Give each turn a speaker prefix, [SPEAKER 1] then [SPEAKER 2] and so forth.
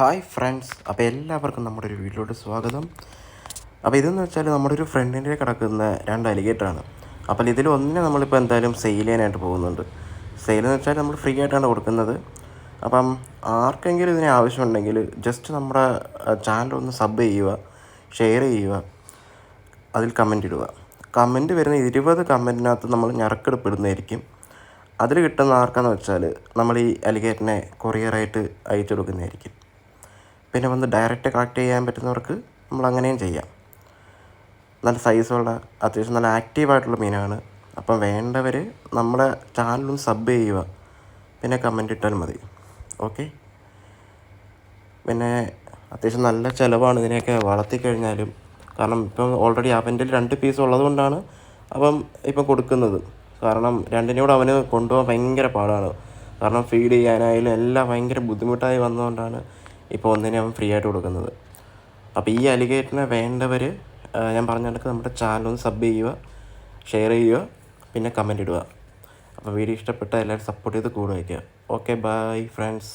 [SPEAKER 1] Hi friends അപ്പോൾ എല്ലാവർക്കും നമ്മുടെ ഒരു വീട്ടിലോട്ട് സ്വാഗതം. അപ്പോൾ ഇതെന്ന് വെച്ചാൽ നമ്മുടെ ഒരു ഫ്രണ്ടിന്റെ കിടക്കുന്ന രണ്ട് അലിഗേറ്ററാണ് അപ്പോൾ ഇതിൽ ഒന്നിനെ നമ്മളിപ്പോൾ എന്തായാലും സെയിൽ ചെയ്യാനായിട്ട് പോകുന്നുണ്ട്. സെയിൽ എന്ന് വെച്ചാൽ നമ്മൾ ഫ്രീ ആയിട്ടാണ് കൊടുക്കുന്നത്. അപ്പം ആർക്കെങ്കിലും ഇതിന് ആവശ്യമുണ്ടെങ്കിൽ ജസ്റ്റ് നമ്മുടെ ചാനൽ ഒന്ന് സബ് ചെയ്യുക ഷെയർ ചെയ്യുക അതിൽ കമന്റ് ഇടുക. കമന്റ് വരുന്ന ഇരുപത് കമന്റിനകത്ത് നമ്മൾ ഞറക്കെടുപ്പിടുന്നതായിരിക്കും അതിൽ കിട്ടുന്ന ആർക്കാന്ന് വെച്ചാൽ നമ്മൾ ഈ അലിഗേറ്റിനെ കൊറിയറായിട്ട് അയച്ചു കൊടുക്കുന്നതായിരിക്കും. പിന്നെ വന്ന് ഡയറക്റ്റ് കളക്ട് ചെയ്യാൻ പറ്റുന്നവർക്ക് നമ്മൾ അങ്ങനെയും ചെയ്യാം. നല്ല സൈസുള്ള അത്യാവശ്യം നല്ല ആക്റ്റീവായിട്ടുള്ള മീനാണ്. അപ്പം വേണ്ടവർ നമ്മുടെ ചാനലും സബ് ചെയ്യുക. പിന്നെ കമന്റ് ഇട്ടാൽ മതി. ഓക്കെ പിന്നെ അത്യാവശ്യം നല്ല ചിലവാണ് ഇതിനെയൊക്കെ വളർത്തിക്കഴിഞ്ഞാലും കാരണം ഇപ്പം ഓൾറെഡി അവന്റെ രണ്ട് പീസ് ഉള്ളതുകൊണ്ടാണ് അപ്പം ഇപ്പം കൊടുക്കുന്നത്. കാരണം രണ്ടിനോട് അവന് കൊണ്ടുപോകാൻ ഭയങ്കര പാടാണ്. കാരണം ഫീഡ് ചെയ്യാനായാലും എല്ലാം ഭയങ്കര ബുദ്ധിമുട്ടായി വന്നതുകൊണ്ടാണ് ഇപ്പോൾ ഒന്നിനെ അവൻ ഫ്രീ ആയിട്ട് കൊടുക്കുന്നത്. അപ്പോൾ ഈ അലിഗേറ്റിനെ വേണ്ടവർ ഞാൻ പറഞ്ഞ കണക്ക് നമ്മുടെ ചാനൽ ഒന്ന് സബ് ചെയ്യുക ഷെയർ ചെയ്യുക പിന്നെ കമന്റ് ഇടുക. അപ്പോൾ വീഡിയോ ഇഷ്ടപ്പെട്ട എല്ലാവരും സപ്പോർട്ട് ചെയ്ത് കൂടെ വയ്ക്കുക. Okay bye friends